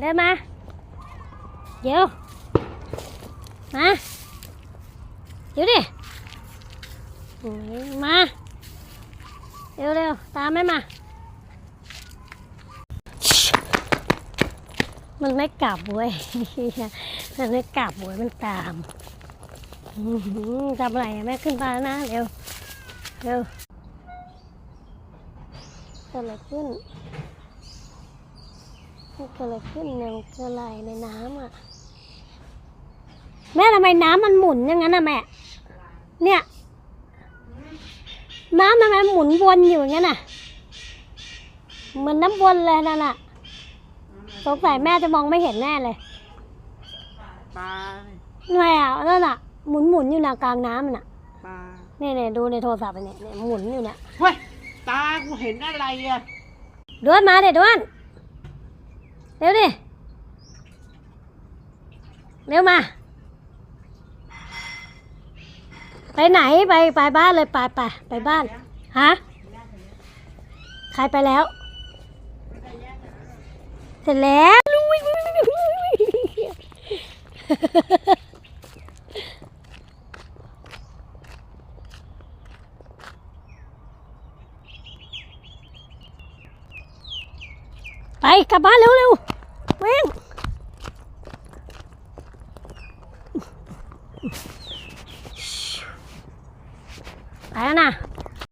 เดินมา เดี๋ยว มา เดี๋ยวดิมา เร็วเร็วๆตามแม่มา มันไม่กลับเว้ย มันไม่กลับเว้ย มันตามทำอะไรอะแม่ขึ้นมาแล้วนะ เร็ว เร็วเกิดอะไรขึ้น มันเกิดอะไรขึ้นเนี่ยมันเกิดอะไรในน้ำอะ แม่ทำไมน้ำมันหมุนอย่างนั้นน่ะแม่ เนี่ย น้ำทำไมหมุนวนอยู่อย่างนั้นน่ะ เหมือนน้ำวนเลยนั่นน่ะสงสัยแม่จะมองไม่เห็นแน่เลยปลาทำไมอะนั่นน่ะหมุนหมุนอยู่น่ะกลางน้ำน่ะปลาเนี่ยเนี่ยดูในโทรศัพท์อะเนี่ยเนี่ยหมุนอยู่เนี่ยเฮ้ยตากูเห็นอะไรอะด้วนมาเด็ดด้วน เร็วดิเร็วมา ไปไหนไปไปบ้านเลยไปไปไปบ้านฮะใครไปแล้ว เสร็จแล้วไป กลับบ้านเร็วเร็ววิ่งไปแล้วนะ